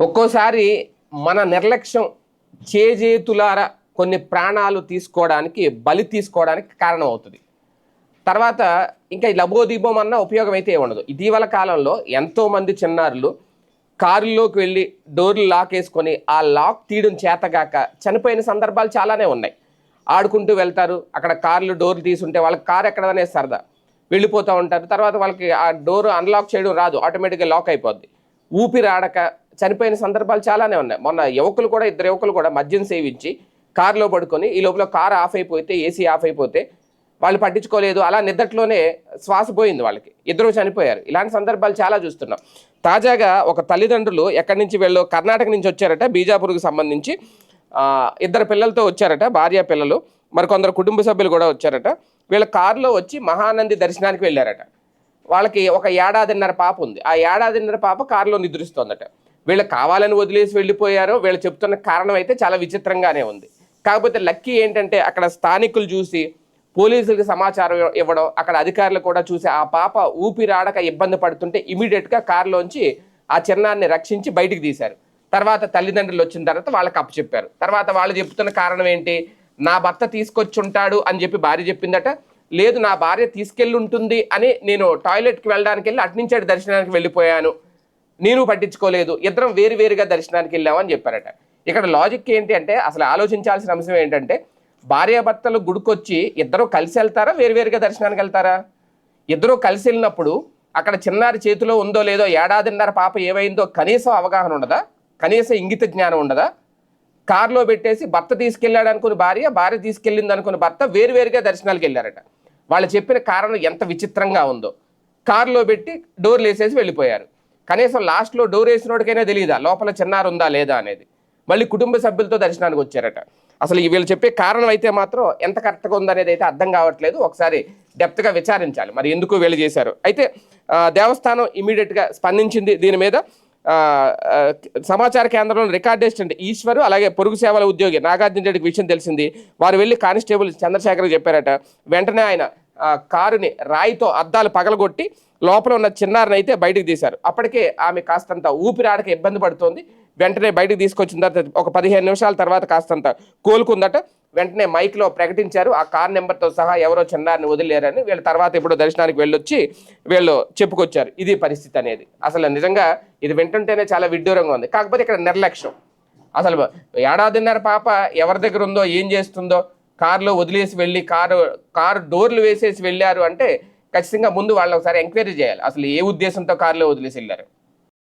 ఒక్కోసారి మన నిర్లక్ష్యం చేజేతులార కొన్ని ప్రాణాలు తీసుకోవడానికి బలి తీసుకోవడానికి కారణం అవుతుంది తర్వాత ఇంకా ఈ లబోదీపం అన్న ఉపయోగం అయితే ఉండదు ఇటీవల కాలంలో ఎంతో మంది చిన్నారులు కారుల్లోకి వెళ్ళి డోర్లు లాక్ వేసుకొని ఆ లాక్ తీయడం చేతగాక చనిపోయిన సందర్భాలు చాలానే ఉన్నాయి. ఆడుకుంటూ వెళ్తారు. అక్కడ కార్లు డోర్లు తీసుంటే వాళ్ళకి కారు ఎక్కడనే సరదా. వెళ్ళిపోతూ ఉంటారు. తర్వాత వాళ్ళకి ఆ డోర్ అన్లాక్ చేయడం రాదు. ఆటోమేటిక్గా లాక్ అయిపోద్ది. ఊపిరి ఆడక చనిపోయిన సందర్భాలు చాలానే ఉన్నాయి. మొన్న యువకులు కూడా ఇద్దరు యువకులు కూడా మద్యం సేవించి కారులో పడుకొని ఈ లోపల కారు ఆఫ్ అయిపోతే ఏసీ ఆఫ్ అయిపోతే వాళ్ళు పట్టించుకోలేదు. అలా నిద్దట్లోనే శ్వాస పోయింది వాళ్ళకి. ఇద్దరు చనిపోయారు. ఇలాంటి సందర్భాలు చాలా చూస్తున్నాం. తాజాగా ఒక తల్లిదండ్రులు ఎక్కడి నుంచి వీళ్ళు కర్ణాటక నుంచి వచ్చారట బీజాపూర్కి సంబంధించి. ఇద్దరు పిల్లలతో వచ్చారట భార్య పిల్లలు మరికొందరు కుటుంబ సభ్యులు కూడా వచ్చారట. వీళ్ళ కారులో వచ్చి మహానంది దర్శనానికి వెళ్ళారట. వాళ్ళకి ఒక ఏడాదిన్నర పాప ఉంది. ఆ ఏడాదిన్నర పాప కారులో నిద్రిస్తోందట. వీళ్ళు కావాలని వదిలేసి వెళ్ళిపోయారో వీళ్ళు చెప్తున్న కారణం అయితే చాలా విచిత్రంగానే ఉంది. కాకపోతే లక్కీ ఏంటంటే అక్కడ స్థానికులు చూసి పోలీసులకు సమాచారం ఇవ్వడం అక్కడ అధికారులు కూడా చూసి ఆ పాప ఊపిరాడక ఇబ్బంది పడుతుంటే ఇమీడియట్గా కారులోంచి ఆ చిన్నాన్ని రక్షించి బయటికి తీశారు. తర్వాత తల్లిదండ్రులు వచ్చిన తర్వాత వాళ్ళకి అప్పచెప్పారు తర్వాత వాళ్ళు చెప్తున్న కారణం ఏంటి? నా భర్త తీసుకొచ్చి ఉంటాడు అని చెప్పి భార్య చెప్పిందట. లేదు నా భార్య తీసుకెళ్ళి ఉంటుంది అని నేను టాయిలెట్కి వెళ్ళడానికి వెళ్ళి అటు దర్శనానికి వెళ్ళిపోయాను. నేను పట్టించుకోలేదు ఇద్దరం వేరువేరుగా దర్శనానికి వెళ్ళామని చెప్పారట. ఇక్కడ లాజిక్ ఏంటి అంటే అసలు ఆలోచించాల్సిన అంశం ఏంటంటే భార్యాభర్తలు గుడికొచ్చి ఇద్దరు కలిసి వెళ్తారా వేరువేరుగా దర్శనానికి వెళ్తారా? ఇద్దరు కలిసి వెళ్ళినప్పుడు అక్కడ చిన్నారి చేతిలో ఉందో లేదో ఏడాదిన్నర పాప ఏమైందో కనీసం అవగాహన ఉండదా? కనీసం ఇంగిత జ్ఞానం ఉండదా? కారులో పెట్టేసి భర్త తీసుకెళ్ళాడు అనుకుని భార్య భార్య తీసుకెళ్ళింది అనుకుని భర్త వేరువేరుగా దర్శనాలకు వెళ్ళారట. వాళ్ళు చెప్పిన కారణం ఎంత విచిత్రంగా ఉందో. కారులో పెట్టి డోర్లు వేసేసి వెళ్ళిపోయారు. కనీసం లాస్ట్లో డోర్ వేసినోడికైనా తెలియదా? లోపల చిన్నారు ఉందా లేదా అనేది. మళ్ళీ కుటుంబ సభ్యులతో దర్శనానికి వచ్చారట. అసలు ఈ వీళ్ళు చెప్పే కారణం అయితే మాత్రం ఎంత కరెక్ట్గా ఉందనేది అయితే అర్థం కావట్లేదు. ఒకసారి డెప్త్గా విచారించాలి. మరి ఎందుకు వీళ్ళు చేశారు? అయితే దేవస్థానం ఇమీడియట్గా స్పందించింది దీని మీద. సమాచార కేంద్రంలో రికార్డ్ అసిస్టెంట్ ఈశ్వరు అలాగే పొరుగు సేవల ఉద్యోగి నాగార్జున రెడ్డికి విషయం తెలిసింది. వారు వెళ్ళి కానిస్టేబుల్ చంద్రశేఖర్ చెప్పారట. వెంటనే ఆయన కారుని రాయితో అద్దాలు పగలగొట్టి లోపల ఉన్న చిన్నారిని అయితే బయటకు తీశారు. అప్పటికే ఆమె కాస్తంత ఊపిరాడక ఇబ్బంది పడుతోంది. వెంటనే బయటకు తీసుకొచ్చిన తర్వాత ఒక పదిహేను నిమిషాల తర్వాత కాస్తంత కోలుకుందట. వెంటనే మైక్లో ప్రకటించారు. ఆ కార్ నెంబర్తో సహా ఎవరో చిన్నారిని వదిలేరని వీళ్ళ తర్వాత ఇప్పుడు దర్శనానికి వెళ్ళొచ్చి వీళ్ళు చెప్పుకొచ్చారు. ఇది పరిస్థితి అనేది. అసలు నిజంగా ఇది వింటుంటేనే చాలా విడ్డూరంగా ఉంది. కాకపోతే ఇక్కడ నిర్లక్ష్యం. అసలు ఏడాదిన్నర పాప ఎవరి దగ్గర ఉందో ఏం చేస్తుందో కారులో వదిలేసి వెళ్ళి కారు కారు డోర్లు వేసేసి వెళ్ళారు అంటే ఖచ్చితంగా ముందు వాళ్ళు ఒకసారి ఎంక్వైరీ చేయాలి. అసలు ఏ ఉద్దేశంతో కారులో వదిలేసి వెళ్ళారు?